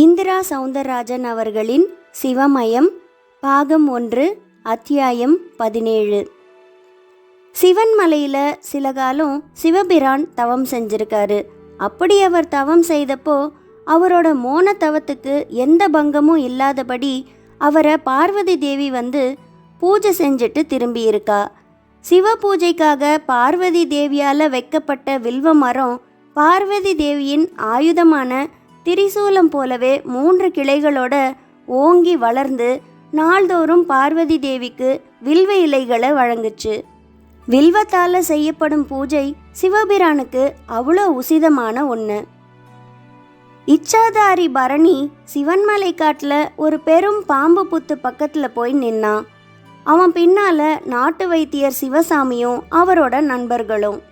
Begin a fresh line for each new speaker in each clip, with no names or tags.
இந்திரா சவுந்தரராஜன் அவர்களின் சிவமயம் பாகம் ஒன்று அத்தியாயம் பதினேழு. சிவன் மலையில் சில காலம் சிவபிரான் தவம் செஞ்சிருக்காரு. அப்படி அவர் தவம் செய்தப்போ அவரோட மோன தவத்துக்கு எந்த பங்கமும் இல்லாதபடி அவரை பார்வதி தேவி வந்து பூஜை செஞ்சுட்டு திரும்பி இருக்கா சிவ பூஜைக்காக பார்வதி தேவியால் வைக்கப்பட்ட வில்வ மரம் பார்வதி தேவியின் ஆயுதமான திரிசூலம் போலவே மூன்று கிளைகளோட ஓங்கி வளர்ந்து நாள்தோறும் பார்வதி தேவிக்கு வில்வ இலைகளை வழங்குச்சு. வில்வத்தால் செய்யப்படும் பூஜை சிவபிரானுக்கு அவ்வளோ உசிதமான ஒன்று இச்சாதாரி பரணி சிவன்மலை காட்டில் ஒரு பெரும் பாம்பு புத்து பக்கத்தில் போய் நின்னான் அவன் பின்னால் நாட்டு வைத்தியர் சிவசாமியும் அவரோட நண்பர்களும்.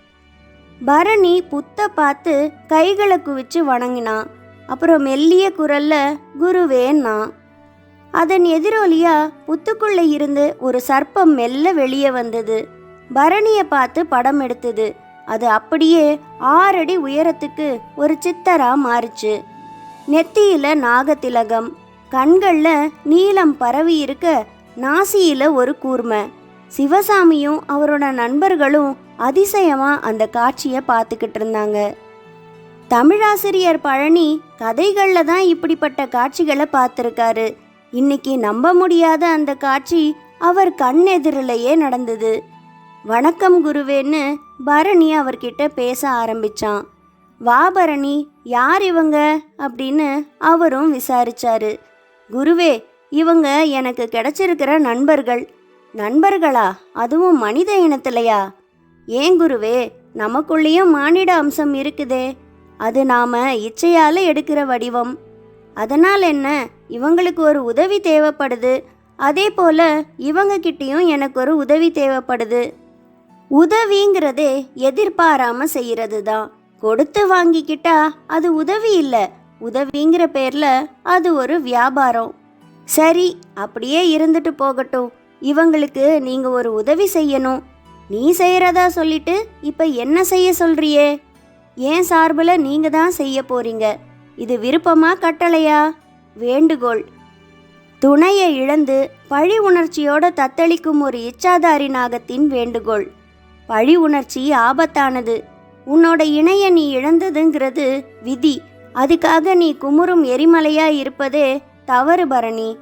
பரணி புத்தை பார்த்து கைகளை குவிச்சு வணங்கினான் அப்புறம் மெல்லிய குரல்ல குருவேன்னா அதன் எதிரொலியா புத்துக்குள்ளே இருந்து ஒரு சர்ப்பம் மெல்ல வெளியே வந்தது. பரணியை பார்த்து படம் எடுத்தது. அது அப்படியே ஆறடி உயரத்துக்கு ஒரு சித்தரா மாறுச்சு. நெத்தியில நாகத்திலகம் கண்கள்ல நீலம் பரவி இருக்க நாசியில ஒரு கூர்மை. சிவசாமியும் அவரோட நண்பர்களும் அதிசயமா அந்த காட்சியை பார்த்துக்கிட்டு இருந்தாங்க. தமிழாசிரியர் பழனி கதைகளில் தான் இப்படிப்பட்ட காட்சிகளை பார்த்துருக்காரு. இன்னைக்கு நம்ப முடியாத அந்த காட்சி அவர் கண்ணெதிரிலேயே நடந்தது. வணக்கம் குருவேன்னு பரணி அவர்கிட்ட பேச ஆரம்பிச்சான். வா பரணி யார் இவங்க? அப்படின்னு அவரும் விசாரிச்சாரு. குருவே இவங்க எனக்கு கிடைச்சிருக்கிற நண்பர்கள். நண்பர்களா? அதுவும் மனித இனத்திலையா? ஏன் குருவே நமக்குள்ளேயும் மானிட அம்சம் இருக்குதே. அது நாம இச்சையால் எடுக்கிற வடிவம். அதனால் என்ன? இவங்களுக்கு ஒரு உதவி தேவைப்படுது. அதே போல இவங்க கிட்டேயும் எனக்கு ஒரு உதவி தேவைப்படுது. உதவிங்கிறதே எதிர்பாராம செய்யறது தான் கொடுத்து வாங்கிக்கிட்டா அது உதவி இல்லை. உதவிங்கிற பேர்ல அது ஒரு வியாபாரம். சரி அப்படியே இருந்துட்டு போகட்டும். இவங்களுக்கு நீங்க ஒரு உதவி செய்யணும். நீ செய்யறதா சொல்லிட்டு இப்ப என்ன செய்ய சொல்றியே? ஏன் சார்பில் நீங்கள் தான் செய்ய போறீங்க. இது விருப்பமா கட்டளையா? வேண்டுகோள். துணையை இழந்து பழி உணர்ச்சியோட தத்தளிக்கும் ஒரு இச்சாதாரி நாகத்தின் வேண்டுகோள். பழி உணர்ச்சி ஆபத்தானது. உன்னோட இணைய நீ இழந்ததுங்கிறது விதி. அதுக்காக நீ குமுறும் எரிமலையா இருப்பதே தவறு பரணி.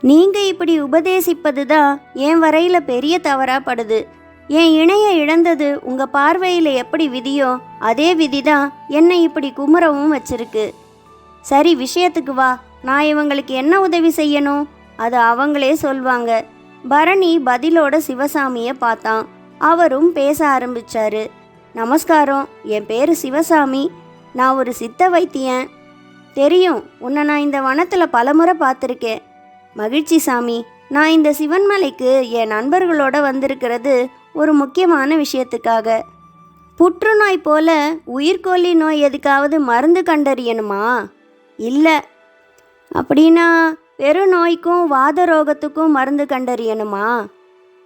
நீங்க இப்படி உபதேசிப்பது தான் என் வரையில பெரிய தவறாப்படுது என் இணைய இழந்தது உங்க பார்வையில எப்படி விதியோ அதே விதி தான் என்னை இப்படி குமுறவும் வச்சிருக்கு. சரி விஷயத்துக்கு வா. நான் இவங்களுக்கு என்ன உதவி செய்யணும்? அது அவங்களே சொல்வாங்க. பரணி பதிலோட சிவசாமியை பார்த்தான். அவரும் பேச ஆரம்பிச்சாரு. நமஸ்காரம். என் பேர் சிவசாமி. நான் ஒரு சித்த வைத்தியன். தெரியும் உன்னை நான் இந்த வனத்தில் பலமுறை பார்த்துருக்கேன். மகிழ்ச்சி சாமி. நான் இந்த சிவன்மலைக்கு என் நண்பர்களோட வந்திருக்கிறது ஒரு முக்கியமான விஷயத்துக்காக. புற்றுநோய் போல உயிர்கொல்லி நோய் எதுக்காவது மருந்து கண்டறியணுமா? இல்லை. அப்படின்னா பெருநோய்க்கும் வாத ரோகத்துக்கும் மருந்து கண்டறியணுமா?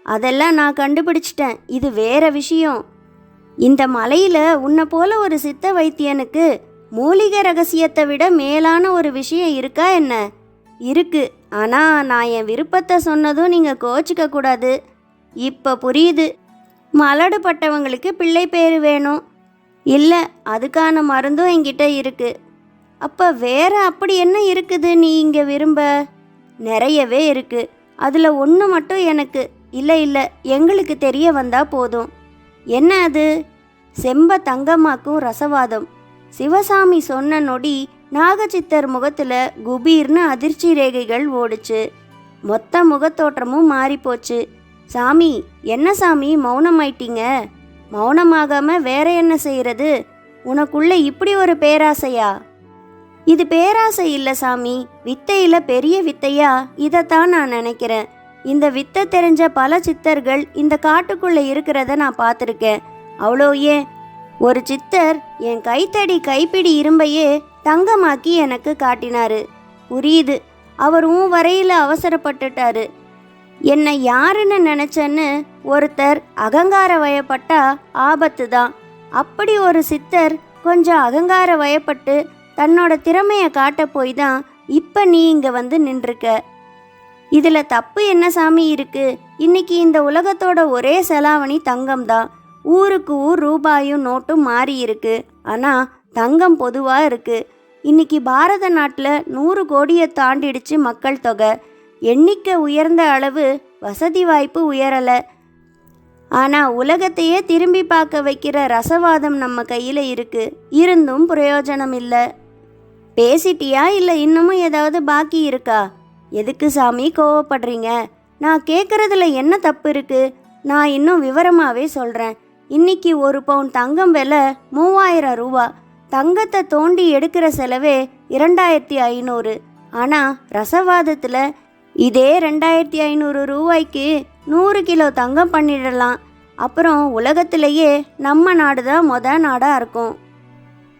அதெல்லாம் நான் கண்டுபிடிச்சிட்டேன். இது வேற விஷயம். இந்த மலையில் உன்னை போல ஒரு சித்த வைத்தியனுக்கு மூலிகை ரகசியத்தை விட மேலான ஒரு விஷயம் இருக்கா என்ன? இருக்கு. ஆனால் நான் என் விருப்பத்தை சொன்னதும் நீங்கள் கோச்சிக்க கூடாது. இப்போ புரியுது. மலடுப்பட்டவங்களுக்கு பிள்ளை பேர் வேணும். இல்லை அதுக்கான மருந்தும் என்கிட்ட இருக்கு. அப்போ வேற அப்படி என்ன இருக்குது நீ இங்கே விரும்ப? நிறையவே இருக்கு. அதில் ஒன்று மட்டும் எனக்கு. இல்லை இல்லை எங்களுக்கு தெரிய வந்தால் போதும். என்ன அது? செம்ப தங்கம்மாக்கும் ரசவாதம். சிவசாமி சொன்ன நொடி நாகச்சித்தர் முகத்தில் குபீர்னு அதிர்ச்சி ரேகைகள் ஓடுச்சு. மொத்த முகத்தோற்றமும் மாறிப்போச்சு. சாமி என்ன சாமி மௌனமாயிட்டீங்க? மௌனமாகாம வேற என்ன செய்யறது? உனக்குள்ள இப்படி ஒரு பேராசையா? இது பேராசை இல்லை சாமி வித்தையில பெரிய வித்தையா? இதைத்தான் நான் நினைக்கிறேன். இந்த வித்தை தெரிஞ்ச பல சித்தர்கள் இந்த காட்டுக்குள்ள இருக்கிறத நான் பார்த்துருக்கேன். அவ்வளோ ஏன்? ஒரு சித்தர் என் கைத்தடி கைப்பிடி இரும்பையே தங்கமாக்கி எனக்கு காட்டினாரு. புரியுது. அவர் உன் வரையில அவசரப்பட்டுட்டாரு. என்னை யாருன்னு நினைச்சேன்னு ஒருத்தர் அகங்கார வயப்பட்டா ஆபத்து தான் அப்படி ஒரு சித்தர் கொஞ்சம் அகங்கார வயப்பட்டு தன்னோட திறமையை காட்ட போய் தான் இப்போ நீ இங்கே வந்து நின்றுக்க. இதில் தப்பு என்ன சாமி இருக்கு? இன்னைக்கு இந்த உலகத்தோட ஒரே செலாவணி தங்கம் தான் ஊருக்கு ஊர் ரூபாயும் நோட்டும் மாறி இருக்கு. ஆனால் தங்கம் பொதுவாக இருக்கு. இன்னைக்கு பாரத நாட்டில் நூறு கோடியை தாண்டிடுச்சு மக்கள் தொகை. எண்ணிக்கை உயர்ந்த அளவு வசதி வாய்ப்பு உயரலை. ஆனால் உலகத்தையே திரும்பி பார்க்க வைக்கிற ரசவாதம் நம்ம கையில் இருக்குது இருந்தும் பிரயோஜனம் இல்லை. பேசிட்டியா இல்லை இன்னமும் ஏதாவது பாக்கி இருக்கா? எதுக்கு சாமி கோவப்படுறீங்க? நான் கேட்குறதுல என்ன தப்பு இருக்குது நான் இன்னும் விவரமாகவே சொல்கிறேன் இன்னைக்கு ஒரு பவுன் தங்கம் விலை மூவாயிரம் ரூபா. தங்கத்தை தோண்டி எடுக்கிற செலவே இரண்டாயிரத்தி ஐநூறு. ஆனால் ரசவாதத்தில் இதே ரெண்டாயிரத்தி ஐநூறு ரூபாய்க்கு நூறு கிலோ தங்கம் பண்ணிடலாம். அப்புறம் உலகத்திலேயே நம்ம நாடு தான் மொத நாடாக இருக்கும்.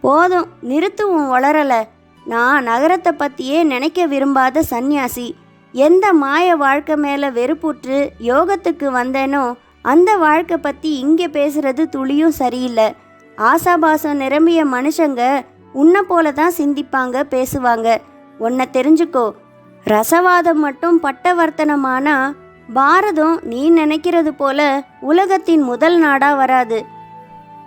போதும் நிறுத்துவோம் வளரலை. நான் நகரத்தை பற்றியே நினைக்க விரும்பாத சந்நியாசி. எந்த மாய வாழ்க்கை மேலே வெறுப்புற்று யோகத்துக்கு வந்தேனோ அந்த வாழ்க்கை பற்றி இங்கே பேசுறது துளியும் சரியில்லை. ஆசாபாசம் நிரம்பிய மனுஷங்க உன்னை போல தான் சிந்திப்பாங்க பேசுவாங்க. உன்னை தெரிஞ்சுக்கோ ரசவாதம் மட்டும் பட்டவர்த்தனமானா பாரதம் நீ நினைக்கிறது போல உலகத்தின் முதல் நாடா வராது.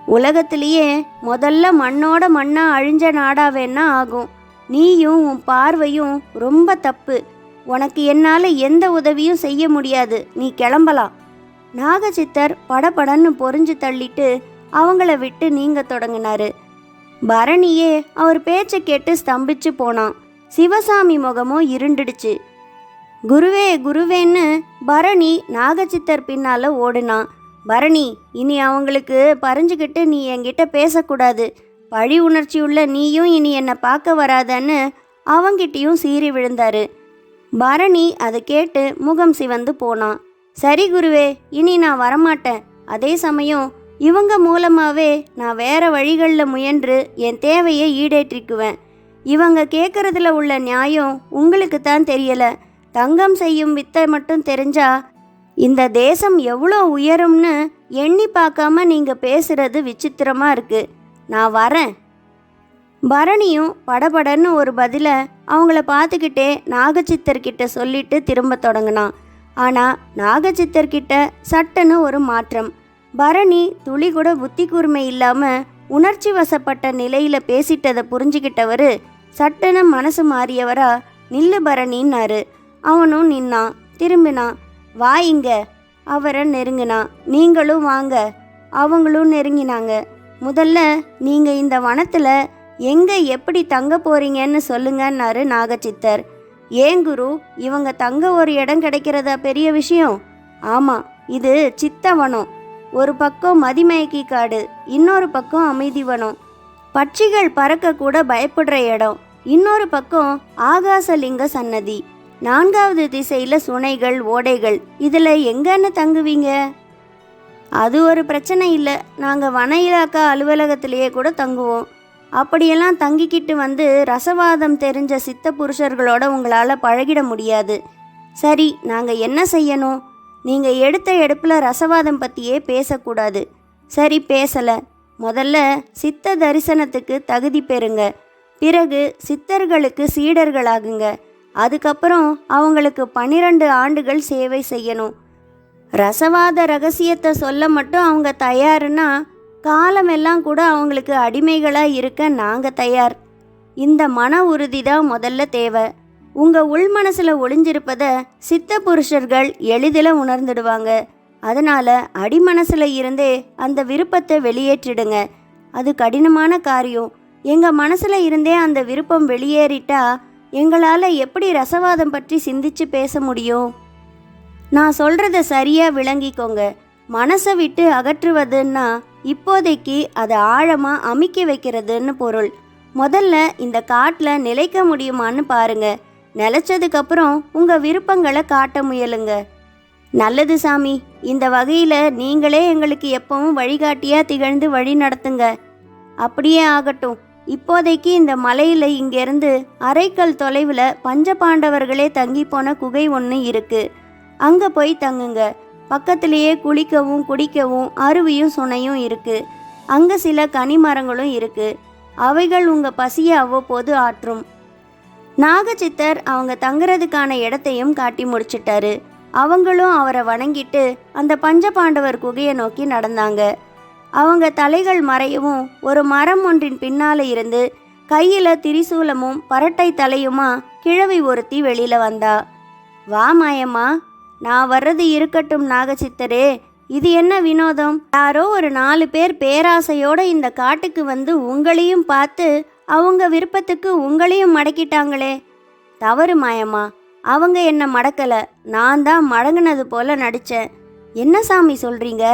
உலகத்திலேயே முதல்ல மண்ணோட மண்ணா அழிஞ்ச நாடா வேணா ஆகும். நீயும் உன் பார்வையும் ரொம்ப தப்பு. உனக்கு என்னால் எந்த உதவியும் செய்ய முடியாது. நீ கிளம்பலாம். நாகசித்தர் படபடன்னு பொறிஞ்சு தள்ளிட்டு அவங்கள விட்டு நீங்க தொடங்கினாரு. பரணியே அவர் பேச்சை கேட்டு ஸ்தம்பிச்சு போனான். சிவசாமி முகமும் இருண்டுடுச்சு. குருவே குருவேன்னு பரணி நாகச்சித்தர் பின்னால் ஓடுனான் பரணி இனி அவங்களுக்கு பறிஞ்சுக்கிட்டு நீ என்கிட்ட பேசக்கூடாது. பழி உணர்ச்சியுள்ள நீயும் இனி என்னை பார்க்க வராதன்னு அவங்கிட்டையும் சீறி விழுந்தாரு. பரணி அதை கேட்டு முகம் சிவந்து போனான் சரி குருவே இனி நான் வரமாட்டேன். அதே சமயம் இவங்க மூலமாகவே நான் வேற வழிகளில் முயன்று என் தேவையை ஈடேற்றிக்குவேன். இவங்க கேட்குறதுல உள்ள நியாயம் உங்களுக்கு தான் தெரியலை. தங்கம் செய்யும் வித்தை மட்டும் தெரிஞ்சா இந்த தேசம் எவ்வளோ உயரும்னு எண்ணி பார்க்காம நீங்கள் பேசுறது விசித்திரமாக இருக்குது நான் வரேன். பரணியும் படபடன்னு ஒரு பதிலை அவங்கள பார்த்துக்கிட்டே நாகச்சித்தர்கிட்ட சொல்லிட்டு திரும்ப தொடங்கினான். ஆனால் நாகச்சித்தர்கிட்ட சட்டுன்னு ஒரு மாற்றம். பரணி துளி கூட புத்தி கூர்மை இல்லாமல் உணர்ச்சி வசப்பட்ட நிலையில் பேசிட்டதை புரிஞ்சுக்கிட்டவர் சட்டன மனசு மாறியவரா நில்லு பரணின்னாரு அவனும் நின்னான் திரும்பினான் வா இங்க. அவரை நெருங்கினான் நீங்களும் வாங்க. அவங்களும் நெருங்கினாங்க. முதல்ல நீங்கள் இந்த வனத்தில் எங்கே எப்படி தங்க போறீங்கன்னு சொல்லுங்கன்னாரு நாகச்சித்தர். ஏன் குரு இவங்க தங்க ஒரு இடம் கிடைக்கிறதா பெரிய விஷயம்? ஆமாம் இது சித்த வனம் ஒரு பக்கம் மதிமயக்கி காடு இன்னொரு பக்கம் அமைதி வனம். பட்சிகள் பறக்க கூட பயப்படுற இடம். இன்னொரு பக்கம் ஆகாசலிங்க சன்னதி. நான்காவது திசையில சுனைகள் ஓடைகள். இதுல எங்கன்னு தங்குவீங்க? அது ஒரு பிரச்சனை இல்லை. நாங்கள் வன இலாக்கா அலுவலகத்திலேயே கூட தங்குவோம். அப்படியெல்லாம் தங்கிக்கிட்டு வந்து ரசவாதம் தெரிஞ்ச சித்த புருஷர்களோட உங்களால் பழகிட முடியாது. சரி நாங்கள் என்ன செய்யணும்? நீங்கள் எடுத்த எடுப்பில் ரசவாதம் பற்றியே பேசக்கூடாது. சரி பேசலை. முதல்ல சித்த தரிசனத்துக்கு தகுதி பெறுங்க. பிறகு சித்தர்களுக்கு சீடர்களாகுங்க. அதுக்கப்புறம் அவங்களுக்கு பன்னிரண்டு ஆண்டுகள் சேவை செய்யணும். ரசவாத ரகசியத்தை சொல்ல மட்டும் அவங்க தயாருன்னா காலமெல்லாம் கூட அவங்களுக்கு அடிமைகளாக இருக்க நாங்கள் தயார். இந்த மன உறுதி தான் முதல்ல தேவை. உங்கள் உள் மனசில் ஒளிஞ்சிருப்பதை சித்த புருஷர்கள் எளிதில் உணர்ந்துடுவாங்க. அதனால் அடிமனசில் இருந்தே அந்த விருப்பத்தை வெளியேற்றிடுங்க. அது கடினமான காரியம். எங்கள் மனசில் இருந்தே அந்த விருப்பம் வெளியேறிட்டா எங்களால் எப்படி ரசவாதம் பற்றி சிந்திச்சு பேச முடியும்? நான் சொல்கிறத சரியாக விளங்கிக்கோங்க. மனசை விட்டு அகற்றுவதுன்னா இப்போதைக்கு அதை ஆழமாக அமிக்க வைக்கிறதுன்னு பொருள். முதல்ல இந்த காட்டில் நிலைக்க முடியுமான்னு பாருங்க. நிலச்சதுக்கப்புறம் உங்கள் விருப்பங்களை காட்ட முயலுங்க. நல்லது சாமி. இந்த வகையில் நீங்களே எங்களுக்கு எப்பவும் வழிகாட்டியாக திகழ்ந்து வழி நடத்துங்க. அப்படியே ஆகட்டும். இப்போதைக்கு இந்த மலையில் இங்கேருந்து அரைக்கல் தொலைவில் பஞ்சபாண்டவர்களே தங்கி போன குகை ஒன்று இருக்குது அங்கே போய் தங்குங்க. பக்கத்திலேயே குளிக்கவும் குடிக்கவும் அருவியும் சுனையும் இருக்குது அங்கே சில கனிமரங்களும் இருக்குது அவைகள் உங்கள் பசியை அவ்வப்போது ஆற்றும். நாகச்சித்தர் அவங்க தங்குறதுக்கான இடத்தையும் காட்டி முடிச்சிட்டாரு. அவங்களும் அவரை வணங்கிட்டு அந்த பஞ்சபாண்டவர் குகையை நோக்கி நடந்தாங்க. அவங்க தலைகள் மறையவும் ஒரு மரம் ஒன்றின் பின்னால இருந்து கையில திரிசூலமும் பரட்டை தலையுமா கிழவி ஒருத்தி வெளியில வந்தா. வா மாயம்மா நான் வர்றது இருக்கட்டும் நாகச்சித்தரே இது என்ன வினோதம்? யாரோ ஒரு நாலு பேர் பேராசையோட இந்த காட்டுக்கு வந்து உங்களையும் பார்த்து அவங்க விருப்பத்துக்கு உங்களையும் மடக்கிட்டாங்களே. தவறு மாயம்மா அவங்க என்னை மடக்கலை. நான் தான் மடங்குனது போல நடித்தேன் என்ன சாமி சொல்கிறீங்க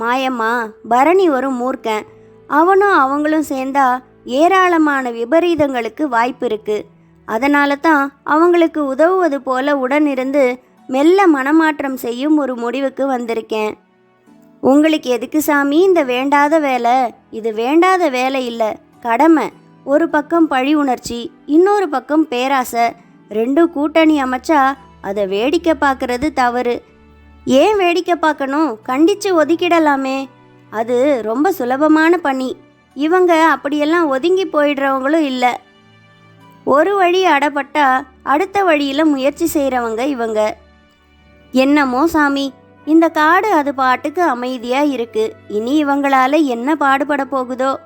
மாயம்மா பரணி ஒரு மூர்க்கன். அவனும் அவங்களும் சேர்ந்தா ஏராளமான விபரீதங்களுக்கு வாய்ப்பு இருக்குது அதனால தான் அவங்களுக்கு உதவுவது போல உடனிருந்து மெல்ல மனமாற்றம் செய்யும் ஒரு முடிவுக்கு வந்திருக்கேன். உங்களுக்கு எதுக்கு சாமி இந்த வேண்டாத வேலை? இது வேண்டாத வேலை இல்லை கடமை. ஒரு பக்கம் பழி உணர்ச்சி இன்னொரு பக்கம் பேராசை. ரெண்டும் கூட்டணி அமைச்சா அதை வேடிக்கை பார்க்கறது தவறு. ஏன் வேடிக்கை பார்க்கணும்? கண்டித்து ஒதுக்கிடலாமே. அது ரொம்ப சுலபமான பணி. இவங்க அப்படியெல்லாம் ஒதுங்கி போயிடுறவங்களும் இல்லை. ஒரு வழி அடப்பட்டா அடுத்த வழியில் முயற்சி செய்கிறவங்க இவங்க. என்னமோ சாமி இந்த காடு அது பாட்டுக்கு அமைதியாக இருக்கு. இனி இவங்களால என்ன பாடுபட போகுதோ?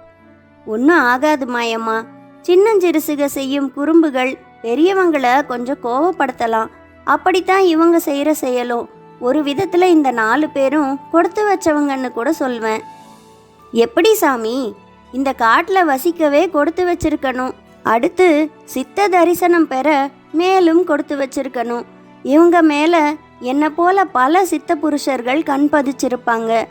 ஒன்றும் ஆகாது மாயம்மா. சின்னஞ்சிறுசுக செய்யும் குறும்புகள் பெரியவங்களை கொஞ்சம் கோவப்படுத்தலாம். அப்படித்தான் இவங்க செய்கிற செயலும். ஒரு விதத்தில் இந்த நாலு பேரும் கொடுத்து வச்சவங்கன்னு கூட சொல்வேன். எப்படி சாமி? இந்த காட்டில் வசிக்கவே கொடுத்து வச்சிருக்கணும். அடுத்து சித்த தரிசனம் பெற மேலும் கொடுத்து வச்சிருக்கணும். இவங்க மேலே என்னை போல பல சித்த புருஷர்கள் கண் பதிச்சிருப்பாங்க.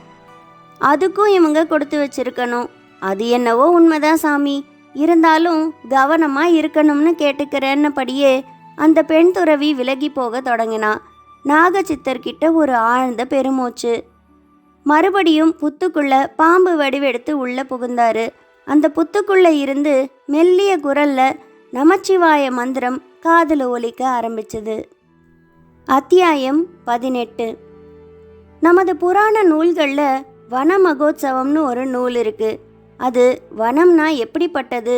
அதுக்கும் இவங்க கொடுத்து வச்சிருக்கணும். அது என்னவோ உண்மைதான் சாமி. இருந்தாலும் கவனமா இருக்கணும்னு கேட்டுக்கிறேன்னபடியே அந்த பெண் துறவி விலகி போக தொடங்கினா நாகச்சித்தர்கிட்ட ஒரு ஆழ்ந்த பெருமூச்சு. மறுபடியும் புத்துக்குள்ள பாம்பு வடிவெடுத்து உள்ள புகுந்தாரு. அந்த புத்துக்குள்ள இருந்து மெல்லிய குரல்ல நமச்சிவாய மந்திரம் காதில் ஒலிக்க ஆரம்பிச்சது. அத்தியாயம் பதினெட்டு. நமது புராண நூல்களில் வன மகோத்சவம்னு ஒரு நூல் இருக்குது அது வனம்னா எப்படிப்பட்டது?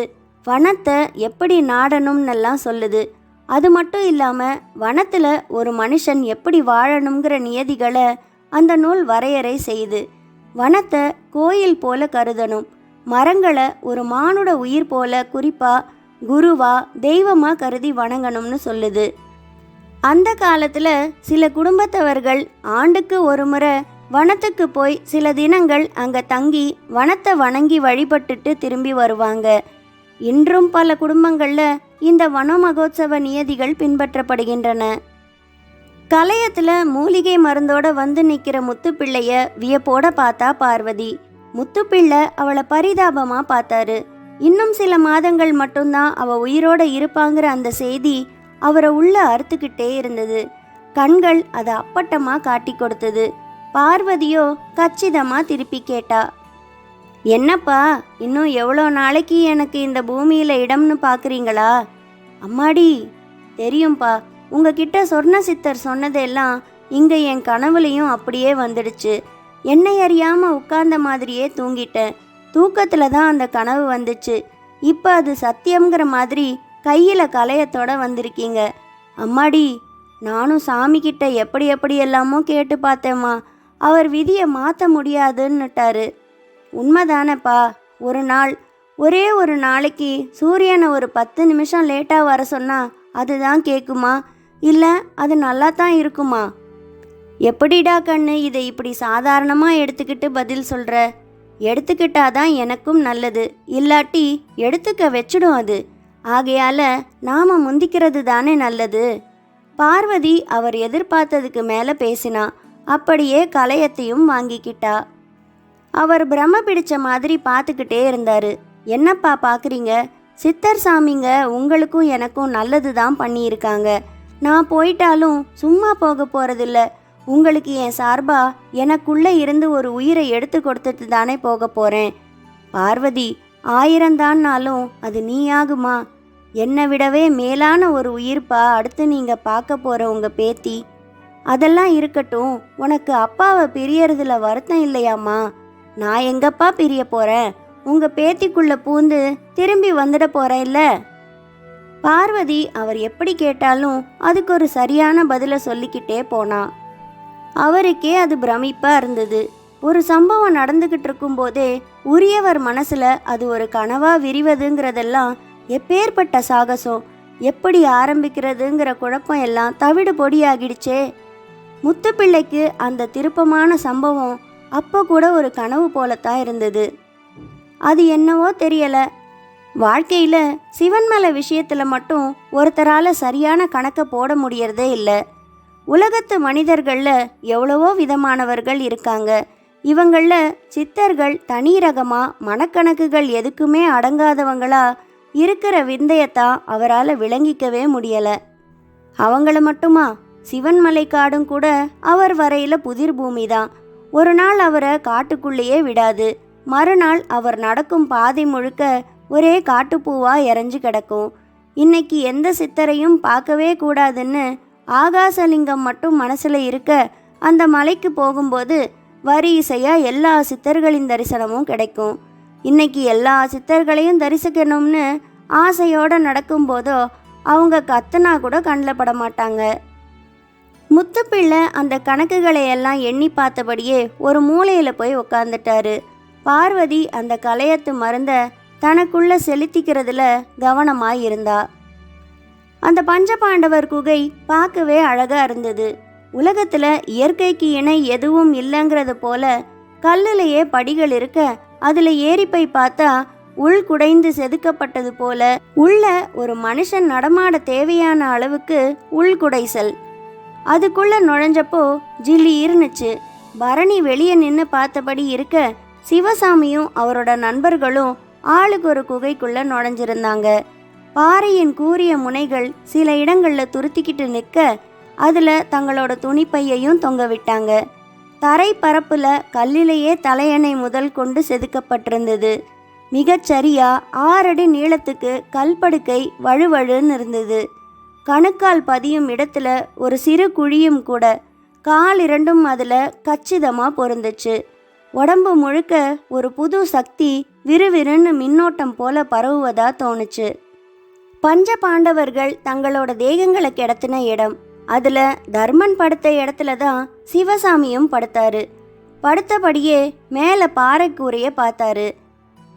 வனத்தை எப்படி நாடணும்னெல்லாம் சொல்லுது. அது மட்டும் இல்லாமல் வனத்தில் ஒரு மனுஷன் எப்படி வாழணுங்கிற நியதிகளை அந்த நூல் வரையறை செய்யுது. வனத்தை கோயில் போல கருதணும். மரங்களை ஒரு மானுட உயிர் போல குறிப்பாக குருவா தெய்வமாக கருதி வணங்கணும்னு சொல்லுது. அந்த காலத்தில் சில குடும்பத்தவர்கள் ஆண்டுக்கு ஒரு முறை வனத்துக்கு போய் சில தினங்கள் அங்க தங்கி வனத்தை வணங்கி வழிபட்டுட்டு திரும்பி வருவாங்க. இன்றும் பல குடும்பங்களில் இந்த வன மகோத்சவ நியதிகள் பின்பற்றப்படுகின்றன. கலையத்தில் மூலிகை மருந்தோட வந்து நிற்கிற முத்துப்பிள்ளைய வியப்போட பார்த்தா பார்வதி. முத்துப்பிள்ளை அவளை பரிதாபமாக பார்த்தாரு. இன்னும் சில மாதங்கள் மட்டும்தான் அவ உயிரோட இருப்பாங்கிற அந்த செய்தி அவரை உள்ள அறுத்துக்கிட்டே இருந்தது. கண்கள் அதை அப்பட்டமாக காட்டி கொடுத்தது. பார்வதியோ கச்சிதமா திருப்பி கேட்டா என்னப்பா இன்னும் எவ்வளோ நாளைக்கு எனக்கு இந்த பூமியில இடம்னு பார்க்குறீங்களா அம்மாடி தெரியும்பா உங்ககிட்ட சொர்ண சித்தர் சொன்னதெல்லாம் இங்க என் கனவுலையும் அப்படியே வந்துடுச்சு. என்னை அறியாம உட்கார்ந்த மாதிரியே தூங்கிட்டேன். தூக்கத்துல தான் அந்த கனவு வந்துச்சு. இப்போ அது சத்தியம்ங்கிற மாதிரி கையில கலையத்தோட வந்திருக்கீங்க. அம்மாடி நானும் சாமி கிட்ட எப்படி எப்படி எல்லாமோ கேட்டு பார்த்தேம்மா. அவர் விதியை மாற்ற முடியாதுன்னுட்டாரு. உண்மைதானப்பா ஒரு நாள். ஒரே ஒரு நாளைக்கு சூரியனை ஒரு பத்து நிமிஷம் லேட்டாக வர சொன்னால் அதுதான் கேட்குமா இல்லை அது நல்லா தான் இருக்குமா? எப்படிடா கண்ணு இதை இப்படி சாதாரணமாக எடுத்துக்கிட்டு பதில் சொல்கிற எடுத்துக்கிட்டாதான் எனக்கும் நல்லது. இல்லாட்டி எடுத்துக்க வச்சிடும் அது. ஆகையால் நாம் முந்திக்கிறது தானே நல்லது. பார்வதி அவர் எதிர்பார்த்ததுக்கு மேலே பேசினா அப்படியே கலையத்தையும் வாங்கிக்கிட்டா. அவர் பிரம்ம பிடிச்ச மாதிரி பார்த்துக்கிட்டே இருந்தார். என்னப்பா பார்க்குறீங்க? சித்தர் சாமிங்க உங்களுக்கும் எனக்கும் நல்லது தான் பண்ணியிருக்காங்க. நான் போயிட்டாலும் சும்மா போக போகிறதில்ல உங்களுக்கு என் சார்பா எனக்குள்ளே இருந்து ஒரு உயிரை எடுத்து கொடுத்துட்டு தானே போக போகிறேன் பார்வதி ஆயிரந்தான்னாலும் அது நீயாகுமா? என்னை விடவே மேலான ஒரு உயிர்ப்பா அடுத்து நீங்கள் பார்க்க போகிற உங்கள் பேத்தி. அதெல்லாம் இருக்கட்டும். உனக்கு அப்பாவை பிரியறதுல வருத்தம் இல்லையாம்மா? நான் எங்கப்பா பிரிய போறேன்? உங்க பேத்திக்குள்ள பூந்து திரும்பி வந்துட போற இல்ல? பார்வதி அவர் எப்படி கேட்டாலும் அதுக்கு ஒரு சரியான பதிலை சொல்லிக்கிட்டே போனா. அவருக்கே அது பிரமிப்பாக இருந்தது. ஒரு சம்பவம் நடந்துகிட்டு இருக்கும்போதே உரியவர் மனசில் அது ஒரு கனவாக விரிவதுங்கிறதெல்லாம் எப்பேற்பட்ட சாகசம். எப்படி ஆரம்பிக்கிறதுங்கிற குழப்பம் எல்லாம் தவிடு பொடியாகிடுச்சே முத்துப்பிள்ளைக்கு அந்த திருப்பமான சம்பவம் அப்போ கூட ஒரு கனவு போலத்தான் இருந்தது. அது என்னவோ தெரியலை. வாழ்க்கையில் சிவன் மலை விஷயத்தில் மட்டும் ஒருத்தரால் சரியான கணக்கை போட முடியறதே இல்லை. உலகத்து மனிதர்களில் எவ்வளவோ விதமானவர்கள் இருக்காங்க. இவங்களில் சித்தர்கள் தனி ரகமாக மனக்கணக்குகள் எதுக்குமே அடங்காதவங்களா இருக்கிற விந்தையத்தான் அவரால் விளங்கிக்கவே முடியலை. அவங்கள மட்டுமா? சிவன்மலை காடும் கூட அவர் வரையில புதிர் பூமி தான் ஒரு நாள் அவரை காட்டுக்குள்ளேயே விடாது. மறுநாள் அவர் நடக்கும் பாதை முழுக்க ஒரே காட்டுப்பூவா இறஞ்சு கிடக்கும். இன்னைக்கு எந்த சித்தரையும் பார்க்கவே கூடாதுன்னு ஆகாசலிங்கம் மட்டும் மனசுல இருக்க அந்த மலைக்கு போகும்போது வரிசையா எல்லா சித்தர்களின் தரிசனமும் கிடைக்கும். இன்னைக்கு எல்லா சித்தர்களையும் தரிசிக்கணும்னு ஆசையோட நடக்கும்போதோ அவங்க கத்தனா கூட கண்ணில் பட மாட்டாங்க. முத்துப்பிள்ளை அந்த கணக்குகளை எல்லாம் எண்ணி பார்த்தபடியே ஒரு மூலையில் போய் உக்காந்துட்டாரு. பார்வதி அந்த கலையத்து மருந்த தனக்குள்ள செலுத்திக்கிறதுல கவனமாய் இருந்தா. அந்த பஞ்சபாண்டவர் குகை பார்க்கவே அழகா இருந்தது. உலகத்துல இயற்கைக்கு இணை எதுவும் இல்லைங்கிறது போல கல்லுலேயே படிகள் இருக்க அதுல ஏறி போய் பார்த்தா உள் குடைந்து செதுக்கப்பட்டது போல உள்ள ஒரு மனுஷன் நடமாட தேவையான அளவுக்கு உள்குடைசல் அதுக்குள்ளே நுழைஞ்சப்போ ஜில்லி இருந்துச்சு. பரணி வெளியே நின்று பார்த்தபடி இருக்க சிவசாமியும் அவரோட நண்பர்களும் ஆளுக்கு ஒரு குகைக்குள்ள நுழைஞ்சிருந்தாங்க. பாறையின் கூரிய முனைகள் சில இடங்களில் துருத்திக்கிட்டு நிற்க அதில் தங்களோட துணிப்பையையும் தொங்க விட்டாங்க. தரை பரப்பில் கல்லிலேயே தலையணை முதல் கொண்டு செதுக்கப்பட்டிருந்தது. மிகச்சரியா ஆறடி நீளத்துக்கு கல்படுக்கை வழுவழுன்னு இருந்தது. கணுக்கால் பதியும் இடத்துல ஒரு சிறு குழியும் கூட கால் இரண்டும் அதில் கச்சிதமாக பொருந்துச்சு. உடம்பு முழுக்க ஒரு புது சக்தி விறுவிறுன்னு மின்னோட்டம் போல பரவுவதா தோணுச்சு. பஞ்ச பாண்டவர்கள் தங்களோட தேகங்களை கிடத்தின இடம். அதில் தர்மன் படுத்த இடத்துல தான் சிவசாமியும் படுத்தாரு. படுத்தபடியே மேலே பாறைக்கூரையை பார்த்தாரு.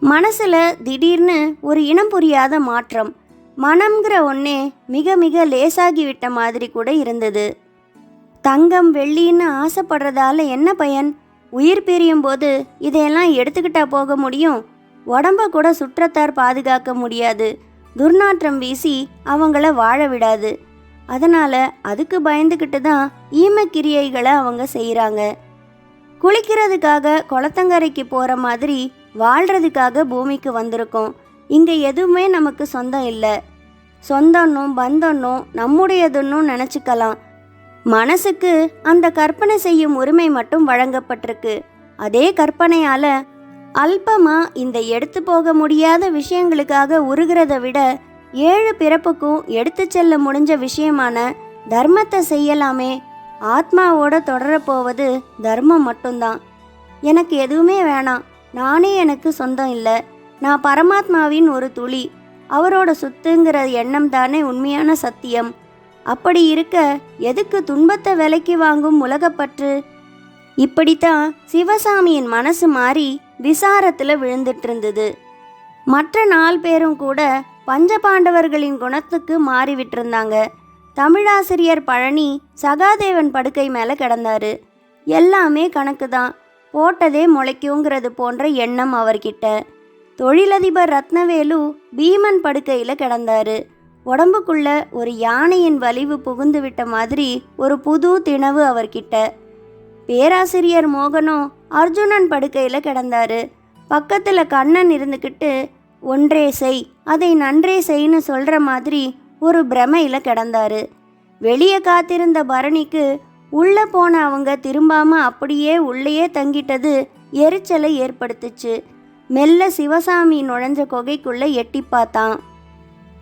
மனசில் திடீர்னு ஒரு இனம் புரியாத மாற்றம். மனம்ங்கிற ஒன்றே மிக மிக லேசாகி விட்ட மாதிரி கூட இருந்தது. தங்கம் வெள்ளின்னு ஆசைப்படுறதால என்ன பயன்? உயிர் பிரியும் போது இதையெல்லாம் எடுத்துக்கிட்டா போக முடியும்? உடம்ப கூட சுற்றத்தார் பாதுகாக்க முடியாது. துர்நாற்றம் வீசி அவங்கள வாழ விடாது. அதனால அதுக்கு பயந்துக்கிட்டு தான் ஈமக்கிரியைகளை அவங்க செய்கிறாங்க குளிக்கிறதுக்காக குளத்தங்கரைக்கு போகிற மாதிரி வாழ்கிறதுக்காக பூமிக்கு வந்திருக்கோம். இங்கே எதுவுமே நமக்கு சொந்தம் இல்லை. சொந்தம்னும் பந்தம்னும் நம்முடையதுன்னும் நினச்சிக்கலாம். மனசுக்கு அந்த கற்பனை செய்யும் உரிமை மட்டும் வழங்கப்பட்டிருக்கு. அதே கற்பனையால் அல்பமாக இந்த எடுத்து போக முடியாத விஷயங்களுக்காக உருகிறத விட ஏழு பிறப்புக்கும் எடுத்து செல்ல முடிஞ்ச விஷயமான தர்மத்தை செய்யலாமே. ஆத்மாவோட தொடரப்போவது தர்மம் மட்டும்தான். எனக்கு எதுவுமே வேணாம். நானே எனக்கு சொந்தம் இல்லை. நான் பரமாத்மாவின் ஒரு துளி. அவரோட சுத்துங்கிற எண்ணம் தானே உண்மையான சத்தியம். அப்படி இருக்க எதுக்கு துன்பத்தை விலைக்கு வாங்கும் உலகப்பற்று? இப்படித்தான் சிவசாமியின் மனசு மாறி விசாரத்தில் விழுந்துட்டு இருந்தது மற்ற நாலு பேரும் கூட பஞ்சபாண்டவர்களின் குணத்துக்கு மாறிவிட்டிருந்தாங்க. தமிழாசிரியர் பழனி சகாதேவன் படுக்கை மேலே கிடந்தாரு. எல்லாமே கணக்கு தான் போட்டதே முளைக்குங்கிறது போன்ற எண்ணம் அவர்கிட்ட. தொழிலதிபர் ரத்னவேலு பீமன் படுக்கையில் கிடந்தாரு. உடம்புக்குள்ள ஒரு யானையின் வலிவு புகுந்து விட்ட மாதிரி ஒரு புது திணவு அவர்கிட்ட. பேராசிரியர் மோகனும் அர்ஜுனன் படுக்கையில் கிடந்தாரு. பக்கத்தில் கண்ணன் இருந்துக்கிட்டு ஒன்றே செய் அதை நன்றே செய்ன்னு சொல்கிற மாதிரி ஒரு பிரமையில் கிடந்தாரு. வெளியே காத்திருந்த பரணிக்கு உள்ளே போன அவங்க திரும்பாமல் அப்படியே உள்ளேயே தங்கிட்டது எரிச்சலை ஏற்படுத்துச்சு. மெல்ல சிவசாமி நுழைஞ்ச குகைக்குள்ளே எட்டி பார்த்தான்.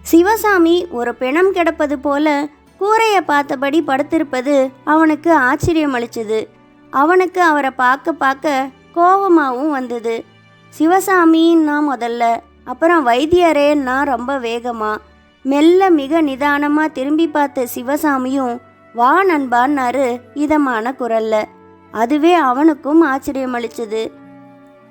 சிவசாமி ஒரு பிணம் கிடப்பது போல கூரையை பார்த்தபடி படுத்திருப்பது அவனுக்கு ஆச்சரியம் அளிச்சது அவனுக்கு அவரை பார்க்க பார்க்க கோபமாகவும் வந்தது. சிவசாமின்னா முதல்ல. அப்புறம் வைத்தியரேன்னா ரொம்ப வேகமாக மெல்ல மிக நிதானமாக திரும்பி பார்த்த சிவசாமியும் வா நண்பான்னாரு இதமான குரல்ல. அதுவே அவனுக்கும் ஆச்சரியம் அளிச்சது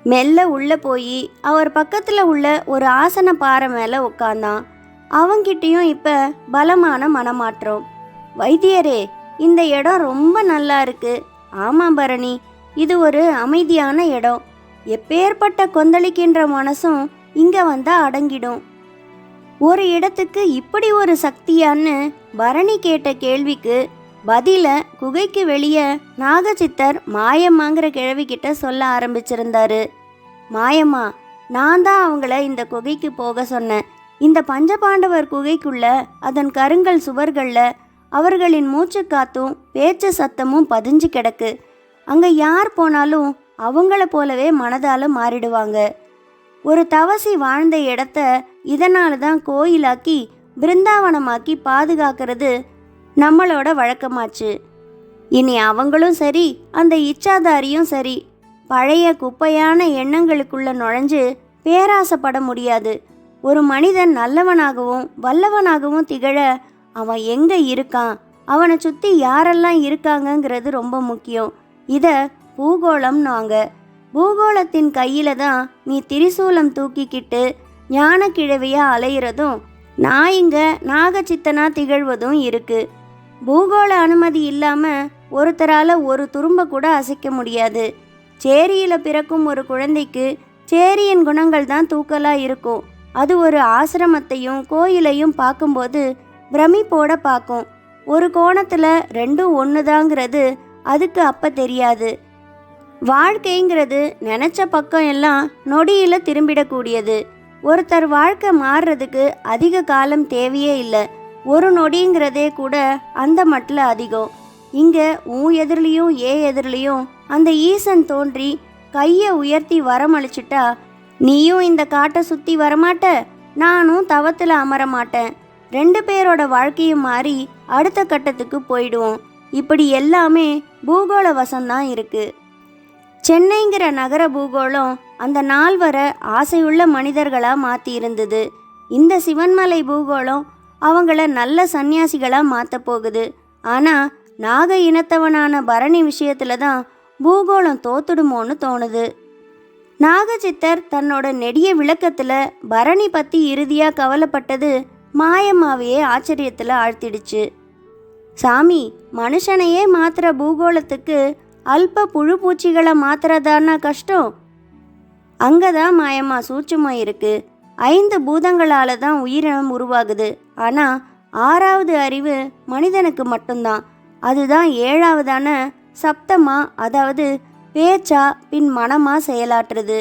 மெல்ல உள்ளே போய் அவர் பக்கத்தில் உள்ள ஒரு ஆசன பாறை மேலே உட்கார்ந்தான் அவங்கிட்டையும் இப்போ பலமான மனமாற்றம். வைத்தியரே இந்த இடம் ரொம்ப நல்லா இருக்கு. ஆமாம் பரணி இது ஒரு அமைதியான இடம். எப்பேற்பட்ட கொந்தளிக்கின்ற மனசும் இங்கே வந்தால் அடங்கிடும். ஒரு இடத்துக்கு இப்படி ஒரு சக்தியான்னு பரணி கேட்ட கேள்விக்கு பதில குகைக்கு வெளியே நாகச்சித்தர் மாயம்மாங்கிற கிழவிக்கிட்ட சொல்ல ஆரம்பிச்சிருந்தாரு. மாயம்மா நான் தான் அவங்கள இந்த குகைக்கு போக சொன்னேன். இந்த பஞ்சபாண்டவர் குகைக்குள்ள அதன் கருங்கல் சுவர்களில் அவர்களின் மூச்சு காத்தும் பேச்சு சத்தமும் பதிஞ்சு கிடக்கு. அங்கே யார் போனாலும் அவங்கள போலவே மனதால் மாறிடுவாங்க. ஒரு தவசி வாழ்ந்த இடத்த இதனால தான் கோயிலாக்கி பிருந்தாவனமாக்கி பாதுகாக்கிறது நம்மளோட வழக்கமாச்சு. இனி அவங்களும் சரி அந்த இச்சாதாரியும் சரி. பழைய குப்பையான எண்ணங்களுக்குள்ள நுழைஞ்சு பேராசைப்பட முடியாது. ஒரு மனிதன் நல்லவனாகவும் வல்லவனாகவும் திகழ அவன் எங்கே இருக்கான்? அவனை சுற்றி யாரெல்லாம் இருக்காங்கங்கிறது ரொம்ப முக்கியம். இதை பூகோளம்னாங்க பூகோளத்தின் கையில தான் நீ திரிசூலம் தூக்கிக்கிட்டு ஞானக்கிழவையாக அலையிறதும் நான் இங்கே நாகச்சித்தனா திகழ்வதும் இருக்குது பூகோள அனுமதி இல்லாமல் ஒருத்தரால் ஒரு துரும்ப கூட அசைக்க முடியாது. சேரியில் பிறக்கும் ஒரு குழந்தைக்கு சேரியின் குணங்கள் தான் தூக்கலாக இருக்கும். அது ஒரு ஆசிரமத்தையும் கோயிலையும் பார்க்கும்போது பிரமிப்போட பார்க்கும். ஒரு கோணத்தில் ரெண்டும் ஒண்ணுதாங்கிறது அதுக்கு அப்போ தெரியாது. வாழ்க்கைங்கிறது நினச்ச பக்கம் எல்லாம் நொடியில் திரும்பிடக்கூடியது. ஒருத்தர் வாழ்க்கை மாறுறதுக்கு அதிக காலம் தேவையே இல்லை. ஒரு நொடிங்கிறதே கூட அந்த மட்டில் அதிகம். இங்கே உன் எதிரிலையும் ஏ எதிரிலையும் அந்த ஈசன் தோன்றி கையை உயர்த்தி வரமளிச்சிட்டா நீயும் இந்த காட்டை சுற்றி வரமாட்ட? நானும் தவத்தில் அமர மாட்டேன் ரெண்டு பேரோட வாழ்க்கையும் மாறி அடுத்த கட்டத்துக்கு போயிடுவோம். இப்படி எல்லாமே பூகோள வசம்தான் இருக்குது சென்னைங்கிற நகர பூகோளம் அந்த நால்வரை ஆசையுள்ள மனிதர்களாக மாற்றி இருந்தது. இந்த சிவன்மலை பூகோளம் அவங்கள நல்ல சன்னியாசிகளாக மாற்ற போகுது. ஆனால் நாக இனத்தவனான பரணி விஷயத்துல தான் பூகோளம் தோத்துடுமோன்னு தோணுது. நாகசித்தர் தன்னோட நெடிய விளக்கத்தில் பரணி பற்றி இறுதியாக கவலைப்பட்டது மாயம்மாவையே ஆச்சரியத்தில் ஆழ்த்திடுச்சு. சாமி மனுஷனையே மாத்திர பூகோளத்துக்கு அல்ப புழு பூச்சிகளை மாத்திரதானா கஷ்டம். அங்கே தான் மாயம்மா சூட்சமாக இருக்குது ஐந்து பூதங்களால தான் உயிரினம் உருவாகுது. ஆனால் ஆறாவது அறிவு மனிதனுக்கு மட்டும்தான். அதுதான் ஏழாவதான சப்தமா அதாவது பேச்சா பின் மனமா செயலாற்றுது.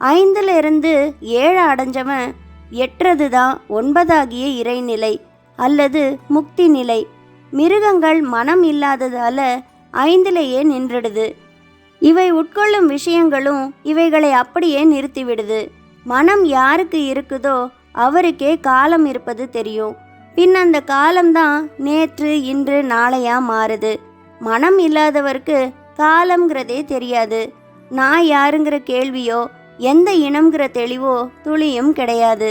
ஐந்துல இருந்து ஏழு அடைஞ்சவன் எட்டுறது தான் ஒன்பதாகிய இறைநிலை அல்லது முக்தி நிலை மிருகங்கள் மனம் இல்லாததால ஐந்திலேயே நின்றுடுது. இவை உட்கொள்ளும் விஷயங்களும் இவைகளை அப்படியே நிறுத்திவிடுது. மனம் யாருக்கு இருக்குதோ அவருக்கே காலம் இருப்பது தெரியும். பின் அந்த காலம்தான் நேற்று இன்று நாளையா மாறுது. மனம் இல்லாதவருக்கு காலம்ங்கிறதே தெரியாது. நான் யாருங்கிற கேள்வியோ எந்த இனம்ங்கிற தெளிவோ துளியும் கிடையாது.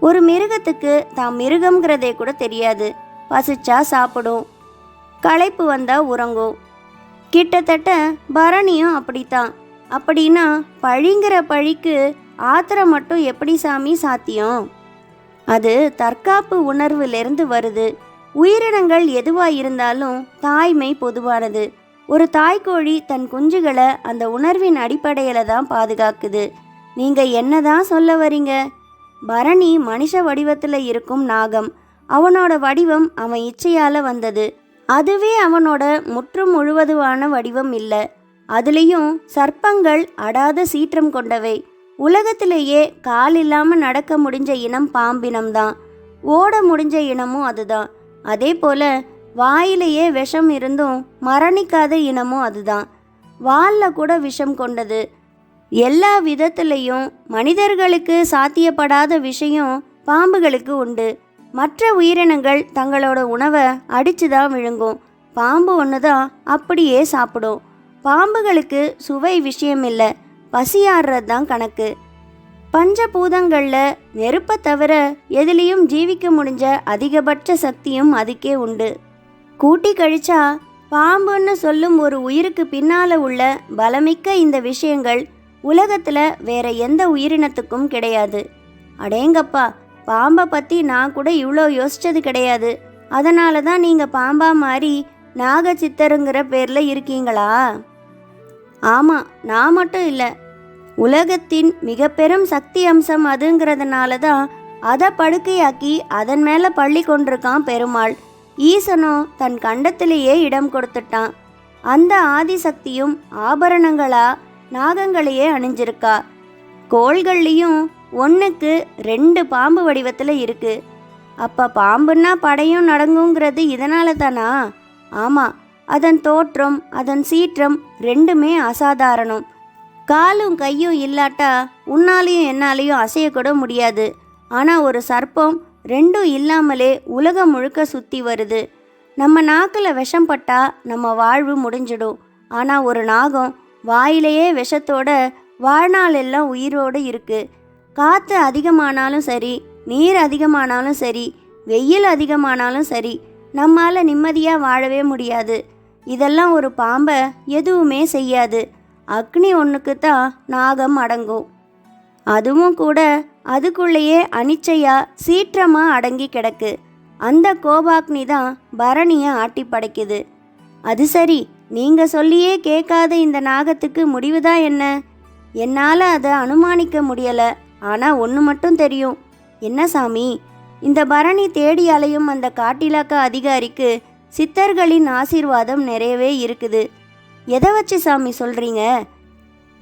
ஒரு மிருகத்துக்கு தான் மிருகம்ங்கிறதே கூட தெரியாது. பசிச்சா சாப்பிடும். களைப்பு வந்தா உறங்கும். கிட்டத்தட்ட பரணியும் அப்படித்தான். அப்படின்னா பழிங்கிற பழிக்கு ஆத்திரம் மட்டும் எப்படி சாமி சாத்தியம்? அது தற்காப்பு உணர்விலிருந்து வருது. உயிரினங்கள் எதுவாக இருந்தாலும் தாய்மை பொதுவானது. ஒரு தாய்க்கோழி தன் குஞ்சுகளை அந்த உணர்வின் அடிப்படையில தான் பாதுகாக்குது. நீங்க என்னதான் சொல்ல வரீங்க? பரணி மனுஷ வடிவத்தில் இருக்கும் நாகம். அவனோட வடிவம் அவன் இச்சையால் வந்தது. அதுவே அவனோட முற்றும் முழுவதுவான வடிவம் இல்லை. அதுலேயும் சர்ப்பங்கள் அடாத சீற்றம் கொண்டவை. உலகத்திலேயே கால் இல்லாமல் நடக்க முடிஞ்ச இனம் பாம்பினம்தான். ஓட முடிஞ்ச இனமும் அதுதான். அதே போல் வாயிலேயே விஷம் இருந்தும் மரணிக்காத இனமும் அதுதான். வாலில் கூட விஷம் கொண்டது. எல்லா விதத்திலையும் மனிதர்களுக்கு சாத்தியப்படாத விஷயம் பாம்புகளுக்கு உண்டு. மற்ற உயிரினங்கள் தங்களோட உணவை அடித்து தான் விழுங்கும். பாம்பு ஒன்று தான் அப்படியே சாப்பிடும். பாம்புகளுக்கு சுவை விஷயம் இல்லை பசியாடுறது தான் கணக்கு. பஞ்சபூதங்களில் நெருப்பை தவிர எதுலேயும் ஜீவிக்க முடிஞ்ச அதிகபட்ச சக்தியும் அதுக்கே உண்டு. கூட்டி கழிச்சா பாம்புன்னு சொல்லும் ஒரு உயிருக்கு பின்னால உள்ள பலமிக்க இந்த விஷயங்கள் உலகத்தில் வேற எந்த உயிரினத்துக்கும் கிடையாது. அடேங்கப்பா பாம்பை பற்றி நான் கூட இவ்வளோ யோசித்தது கிடையாது. அதனால தான் நீங்கள் பாம்பா மாறி நாக சித்தருங்கிற பேரில் இருக்கீங்களா? ஆமாம் நான் மட்டும் இல்லை உலகத்தின் மிக பெரும் சக்தி அம்சம் அதுங்கிறதுனால தான் அதை படுக்கையாக்கி அதன் மேலே பள்ளி கொண்டிருக்கான் பெருமாள். ஈசனோ தன் கண்டத்திலேயே இடம் கொடுத்துட்டான். அந்த ஆதிசக்தியும் ஆபரணங்களா நாகங்களையே அணிஞ்சிருக்கா. கோள்கள்லேயும் ஒன்றுக்கு ரெண்டு பாம்பு வடிவத்தில் இருக்கு. அப்போ பாம்புன்னா படையும் நடங்குங்கிறது இதனால தானா ஆமாம் அதன் தோற்றம் அதன் சீற்றம் ரெண்டுமே அசாதாரணம். காலும் கையும் இல்லாட்டா உன்னாலையும் என்னாலையும் அசையக்கூட முடியாது. ஆனால் ஒரு சர்ப்பம் ரெண்டும் இல்லாமலே உலகம் முழுக்க சுற்றி வருது. நம்ம நாக்கில் விஷம் பட்டா நம்ம வாழ்வு முடிஞ்சிடும். ஆனால் ஒரு நாகம் வாயிலேயே விஷத்தோட வாழ்நாள் எல்லாம் உயிரோடு இருக்குது காற்று அதிகமானாலும் சரி நீர் அதிகமானாலும் சரி வெயில் அதிகமானாலும் சரி நம்மால் நிம்மதியாக வாழவே முடியாது. இதெல்லாம் ஒரு பாம்பை எதுவுமே செய்யாது. அக்னி ஒன்றுக்கு தான் நாகம் அடங்கும். அதுவும் கூட அதுக்குள்ளேயே அனிச்சையா சீற்றமாக அடங்கி கிடக்கு. அந்த கோபாக்னி தான் பரணியை ஆட்டி படைக்குது. அது சரி நீங்க சொல்லியே கேட்காத இந்த நாகத்துக்கு முடிவுதான் என்ன? என்னால் அதை அனுமானிக்க முடியலை ஆனால் ஒன்று மட்டும் தெரியும். என்ன சாமி? இந்த பரணி தேடி அலையும் அந்த காட்டிலாக்க அதிகாரிக்கு சித்தர்களின் ஆசீர்வாதம் நிறையவே இருக்குது. எதை வச்சு சாமி சொல்கிறீங்க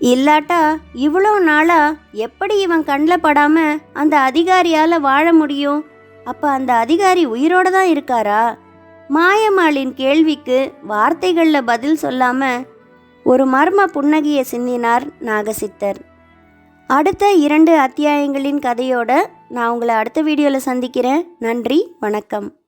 இல்லாட்டா இவ்வளோ நாளாக எப்படி இவன் கண்ணில் படாமல் அந்த அதிகாரியால் வாழ முடியும்? அப்போ அந்த அதிகாரி உயிரோட தான் இருக்காரா? மாயம்மாளின் கேள்விக்கு வார்த்தைகளில் பதில் சொல்லாமல் ஒரு மர்ம புன்னகையை சிந்தினார் நாகசித்தர். அடுத்த இரண்டு அத்தியாயங்களின் கதையோட நான் உங்களை அடுத்த வீடியோவில் சந்திக்கிறேன். நன்றி வணக்கம்.